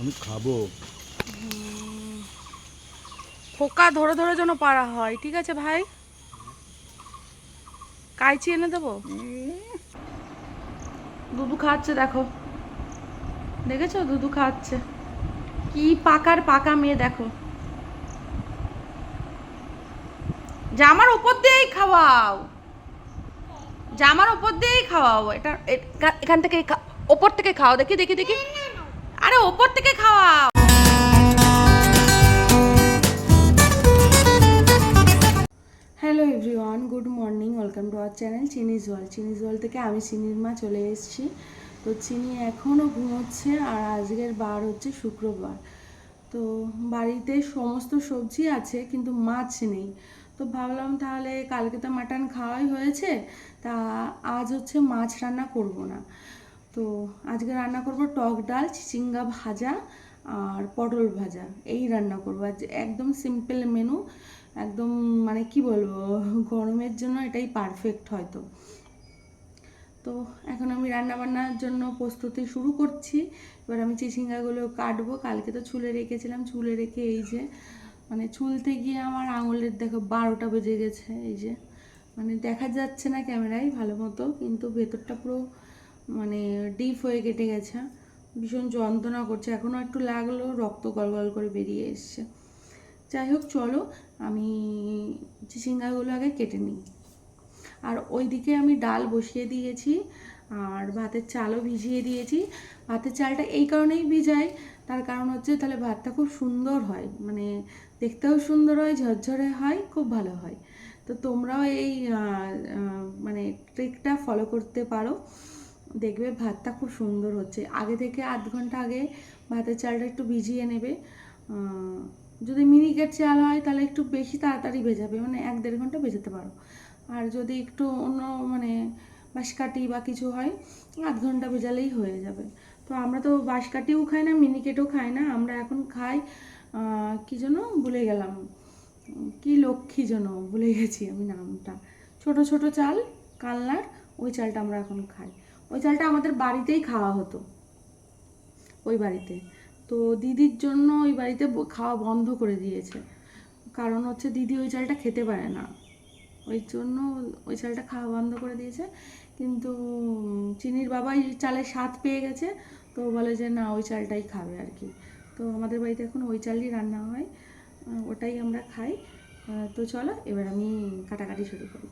আমি খাব। খোকা ধরে ধরে যেন পারা হয় ঠিক আছে ভাই? কাইচি এনে দেবো? দুধু খাচ্ছে দেখো। দেখেছ? দুধু খাচ্ছে। কি পাকার পাকা মেয়ে দেখো। জামার ওপর দিয়েই খাওয়াও। জামার ওপর দিয়েই খাওয়াও। এটা এটা- এখান থেকে ওপর থেকে খাও। দেখি দেখি দেখি। আরে ওপর থেকে খাওয়াও। Hello everyone good morning welcome to our channel Chinese wall Chinese wall থেকে আমি চিনির মা চলে এসেছি। তো চিনি এখনও ঘুমোচ্ছে আর আজকের বার হচ্ছে শুক্রবার। তো বাড়িতে সমস্ত সবজি আছে, কিন্তু মাছ নেই। তো ভাবলাম তাহলে কালকে তো মাটন খাওয়াই হয়েছে, তা আজ হচ্ছে মাছ রান্না করব না। তো আজকে রান্না করব টক ডাল, চিচিঙ্গা ভাজা আর পটল ভাজা। এই রান্না করব। আজ একদম সিম্পল মেনু একদম মানে কি বলব, গরমের জন্য এটাই পারফেক্ট হয়তো। তো এখন আমি রান্না বান্নার জন্য প্রস্তুতি শুরু করছি। এবার আমি চিচিঙ্গাগুলো কাটবো। কালকে তো ছুলে রেখেছিলাম। ছুলে রেখে এই যে মানে ছুলতে গিয়ে আমার আঙুলের দেখো বারোটা বেজে গেছে। এই যে মানে দেখা যাচ্ছে না ক্যামেরায় ভালো মতো, কিন্তু ভেতরটা পুরো মানে ডিপ হয়ে কেটে গেছে, ভীষণ যন্ত্রণা করছে এখনও একটু লাগল, রক্ত গলগল করে বেরিয়ে এসছে। যাই হোক, চলো, আমি চিচিঙ্গাগুলো আগে কেটে নিই। আর ওইদিকে আমি ডাল বসিয়ে দিয়েছি, আর ভাতের চালও ভিজিয়ে দিয়েছি। ভাতের চালটা এই কারণেই ভিজাই, তার কারণ হচ্ছে তাহলে ভাতটা খুব সুন্দর হয় মানে দেখতেও সুন্দর হয়, ঝরঝরে হয়, খুব ভালো হয়। তো তোমরাও এই মানে ট্রিকটা ফলো করতে পারো। দেখবে ভাতটা খুব সুন্দর হচ্ছে। আগে থেকে আধ ঘণ্টা আগে ভাতের চালটা একটু ভিজিয়ে নেবে। যদি মিনিকেট চাল হয় তাহলে একটু বেশি তাড়াতাড়ি ভেজাবে মানে এক দেড় ঘণ্টা ভেজাতে পারো। আর যদি একটু অন্য মানে বাঁশকাঠি বা কিছু হয়, আধ ঘণ্টা ভেজালেই হয়ে যাবে। তো আমরা তো বাঁশকাঠিও খাই না, মিনিকেটও খাই না, আমরা এখন খাই কি যেন ভুলে গেলাম। কি লক্ষ্মী যেন, ভুলে গেছি আমি নামটা। ছোট ছোট চাল, কালনার, ওই চালটা আমরা এখন খাই। ওই চালটা আমাদের বাড়িতেই খাওয়া হতো। ওই বাড়িতে। তো দিদির জন্য ওই বাড়িতে খাওয়া বন্ধ করে দিয়েছে। কারণ হচ্ছে দিদি ওই চালটা খেতে পারে না। ওই জন্য ওই চালটা খাওয়া বন্ধ করে দিয়েছে। কিন্তু চিনির বাবা এই চালের স্বাদ পেয়ে গেছে। তো বলে যে, না, ওই চালটাই খাবে আর কি তো আমাদের বাড়িতে এখন ওই চালই রান্না হয়। ওটাই আমরা খাই। তো চলো, এবার আমি কাটাকাটি শুরু করি।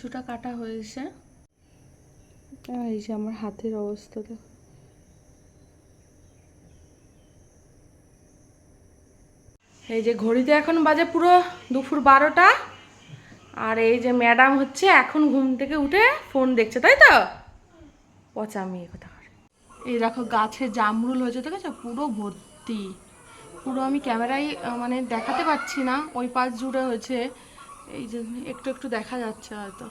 কিছুটা কাটা হয়েছে। আর এই যে আমার হাতের অবস্থা দেখো এই যে ঘড়িতে এখন বাজে পুরো দুপুর বারোটা। আর এই যে ম্যাডাম হচ্ছে এখন ঘুম থেকে উঠে ফোন দেখছে তাই তো? পচা মেয়ে কথা এই দেখো গাছে জামরুল হয়েছে দেখেছ পুরো ভর্তি। পুরো আমি ক্যামেরায় মানে দেখাতে পাচ্ছি না। ওই পাশ জুড়ে হয়েছে। এই যে একটু একটু দেখা যাচ্ছে হয়তো।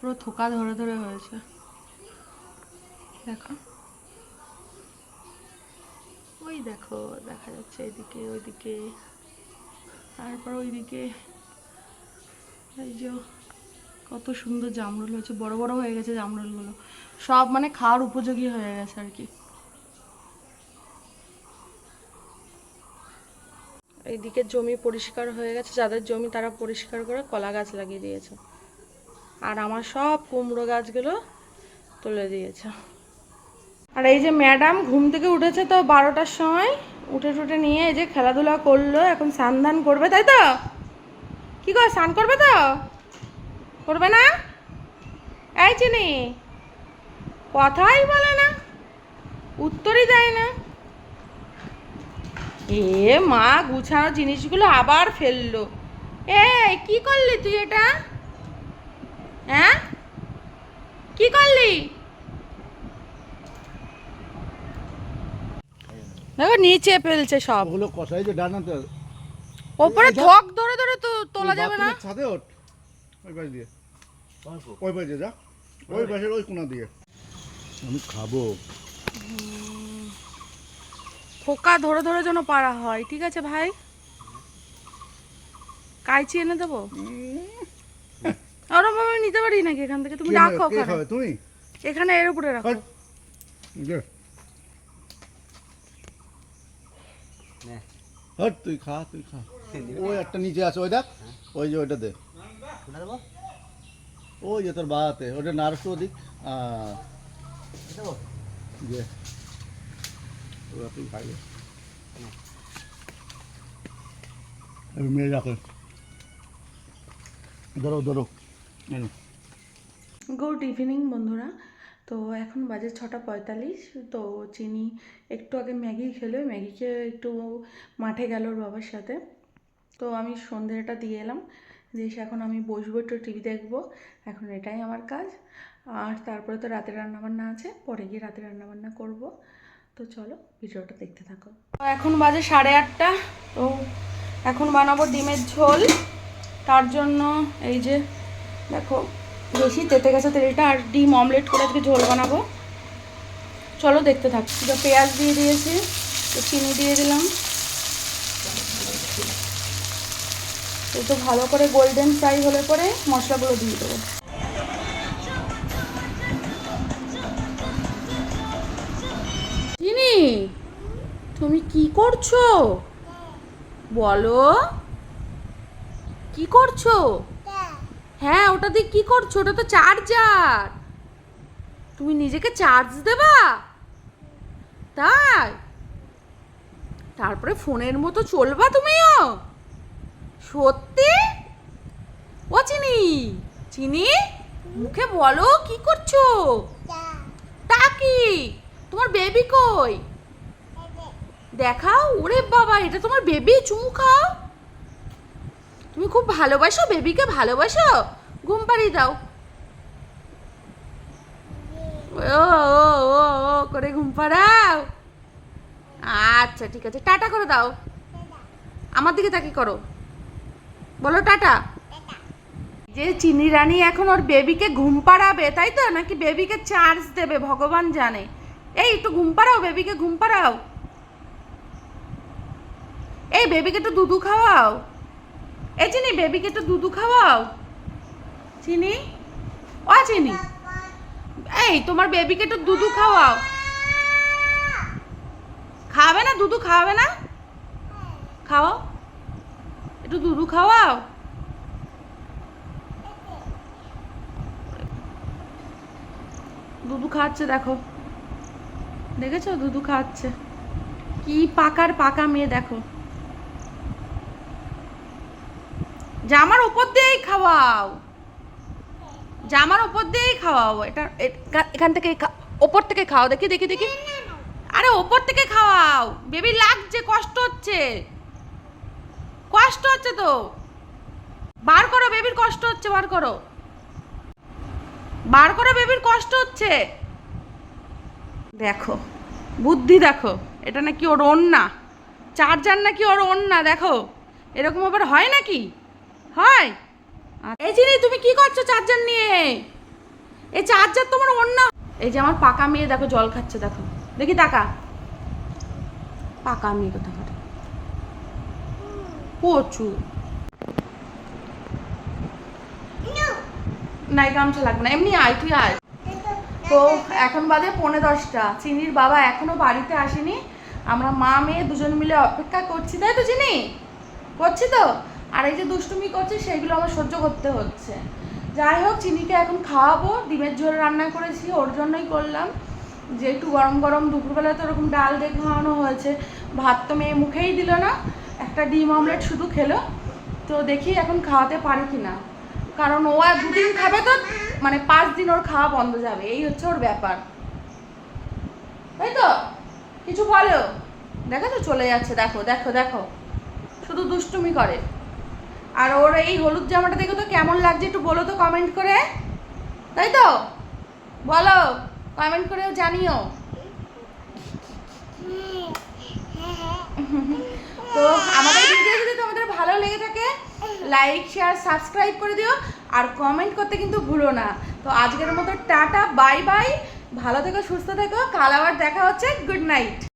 পুরো থোকা ধরে ধরে হয়েছে। দেখো। ওই দেখো, দেখা যাচ্ছে এদিকে, ওইদিকে। তারপর ওইদিকে। এই যে কত সুন্দর জামরুল হয়েছে, বড় বড় হয়ে গেছে জামরুলগুলো। সব মানে খাওয়ার উপযোগী হয়ে গেছে আর কি। এইদিকে জমি পরিষ্কার হয়ে গেছে, যাদের জমি তারা পরিষ্কার করে কলা গাছ লাগিয়ে দিয়েছে। আর আমার সব কুমড়ো গাছগুলো তুলে দিয়েছে। আর এই যে ম্যাডাম ঘুম থেকে উঠেছে তো বারোটার সময়, উঠে টুটে নিয়ে এই যে খেলাধুলা করল, এখন স্নান করবে, তাই তো? কি কর স্নান করবে তো? করবে না? এই চিনি, কথাই বলে না, উত্তরই দেয় না। এ মা গুছানো জিনিসগুলো আবার ফেলল। এ কি করলি তুই এটা? হ্যাঁ? কি করলি? দেখো নিচে ফেলছে সব। ওগুলো কষাই যে ডানাতে ওপরে ঠক ধরে ধরে তো তোলা যাবে না। ছাদে ওঠ। ওই পাশ দিয়ে। ওই পাশে যা। ওই পাশের ওই কোনা দিয়ে। আমি খাব। খোকা ধরে ধরে যেন পারা হয় ঠিক আছে ভাই? কাইচি এনে দেবো? ওরম ভাবে নিতে পারি নাকি এখান থেকে? তুমি রাখো ওখানে। তুমি? এখানে এর উপরে রাখো। হট। তুই খা তুই খা। ওই একটা নিচে আছে ওই দেখ। ওই যে ওইটা দে। ওই যে তোর বাতে ওটা নার্স ওদিক। আহ, যে মেয়ে রাখো ধরো ধরো। গুড ইভিনিং বন্ধুরা। তো এখন বাজে ছটা পঁয়তাল্লিশ। তো চিনি একটু আগে ম্যাগি খেলো। ম্যাগিকে একটু মাঠে গেল ওর বাবার সাথে। তো আমি সন্ধ্যেটা দিয়ে এলাম। দিয়ে এসে এখন আমি বসবো একটু টিভি দেখব। এখন এটাই আমার কাজ। আর তারপরে তো রাতে রান্নাবান্না আছে। পরে গিয়ে রাতে রান্নাবান্না করব। তো চলো ভিডিওটা দেখতে থাকো। এখন বাজে সাড়ে আটটা, তো এখন বানাবো ডিমের ঝোল। তার জন্য এই যে, দেখো, বেশি তেতে গেছে তেলটা আর ডিম অমলেট করে আজকে ঝোল বানাবো। চলো দেখতে থাকি তো পেঁয়াজ দিয়ে দিয়েছি তো চিনি দিয়ে দিলাম। একটু ভালো করে গোল্ডেন ফ্রাই হলে পরে মশলাগুলো দিয়ে দেবো। তুমি কি করছ? বলো। কি করছ? হ্যাঁ ওটা দিয়ে কি করছ? ওটা তো চার্জার। তুমি নিজেকে চার্জ দেবা? তাই? তারপরে ফোনের মতো চলবা তুমিও? সত্যি? ও চিনি? চিনি? মুখে বলো কি করছ? টাকি তোমার বেবি কই? দেখাও, ওরে বাবা, এটা তোমার বেবি চুমু খাও। তুমি খুব ভালোবাসো বেবিকে ভালোবাসো? ঘুম পাড়িয়ে দাও। ও ও ও ও, করে ঘুম পাড়াও। আচ্ছা ঠিক আছে, টাটা করে দাও। আমার দিকে তাকে করো। বলো টাটা। যে চিনি রানী এখন ওর বেবিকে ঘুম পাড়াবে, তাই তো? নাকি বেবিকে চার্জ দেবে, ভগবান জানে। এই, একটু ঘুম পাড়াও বেবিকে ঘুম পাড়াও। এই বেবিকে একটু দুধু খাওয়াও। এই চিনি, বেবিকে একটু দুধু খাওয়াও। চিনি? ও চিনি। এই, তোমার বেবিকে একটু দুধু খাওয়াও। খাওয়াবে না? দুধু খাওয়াবে না? খাওয়াও একটু দুধু খাওয়াও। দুধু খাওয়াচ্ছে দেখো। দেখেছ? দুধু খাওয়াচ্ছে কি পাকার পাকা মেয়ে, দেখো। জামার উপর দিয়েই খাওয়াও। জামার উপর দিয়েই খাওয়াও। এটা এখান থেকে ওপর থেকে খাওয়াও দেখি দেখি দেখি। আরে, ওপর থেকে খাওয়াও। বেবি, লাগছে, কষ্ট হচ্ছে। কষ্ট হচ্ছে তো। বার করো, বেবির কষ্ট হচ্ছে, বার করো। বার করো, বেবির কষ্ট হচ্ছে। দেখো, বুদ্ধি দেখো। এটা নাকি ওর না চার্জার নাকি ওর না দেখো। এরকম আবার হয় নাকি? হয়। এই চিনি তুমি কি করছ চার্জার নিয়ে? এই চার্জার তোমার অন্য এই যে আমার পাকা মেয়ে দেখো, জল খাচ্ছে, দেখো। দেখি টাকা পাকা মেয়ে কোথা করে প্রচুর। নাই, গামছা লাগবে না। এমনি আয়, তুই আয়। তো এখন বাজে পৌনে দশটা। চিনির বাবা এখনও বাড়িতে আসেনি। আমরা মা, মেয়ে দুজন মিলে অপেক্ষা করছি। তাই তো, চিনি? করছি তো? আর এই যে দুষ্টুমি করছে সেইগুলো আমার সহ্য করতে হচ্ছে। যাই হোক, চিনিকে এখন খাওয়াবো, ডিমের ঝোল রান্না করেছি, ওর জন্যই করলাম। যে একটু গরম গরম দুপুরবেলা তো ওরকম ডাল দিয়ে খাওয়ানো হয়েছে, ভাত তো মেয়ে মুখেই দিল না, একটা ডিম অমলেট শুধু খেলো। তো দেখি এখন খাওয়াতে পারি কি না কারণ ও আর দুদিন খাবে তো মানে পাঁচ দিন ওর খাওয়া বন্ধ যাবে, এই হচ্ছে ওর ব্যাপার। তাই তো? কিছু বলো? দেখো তো, চলে যাচ্ছে, দেখো দেখো দেখো। শুধু দুষ্টুমি করে। আর ওর এই হলুদ জামাটা দেখো তো কেমন লাগছে একটু বলো তো কমেন্ট করে। তাই তো? বলো কমেন্ট করেও জানিও। তো আমাদের ভিডিও যদি তোমাদের ভালো লেগে থাকে লাইক শেয়ার সাবস্ক্রাইব করে দিও, আর কমেন্ট করতে কিন্তু ভুলো না। তো আজকের মতো টাটা বাই বাই ভালো থেকো, সুস্থ থেকো। কাল আবার দেখা হচ্ছে। Good night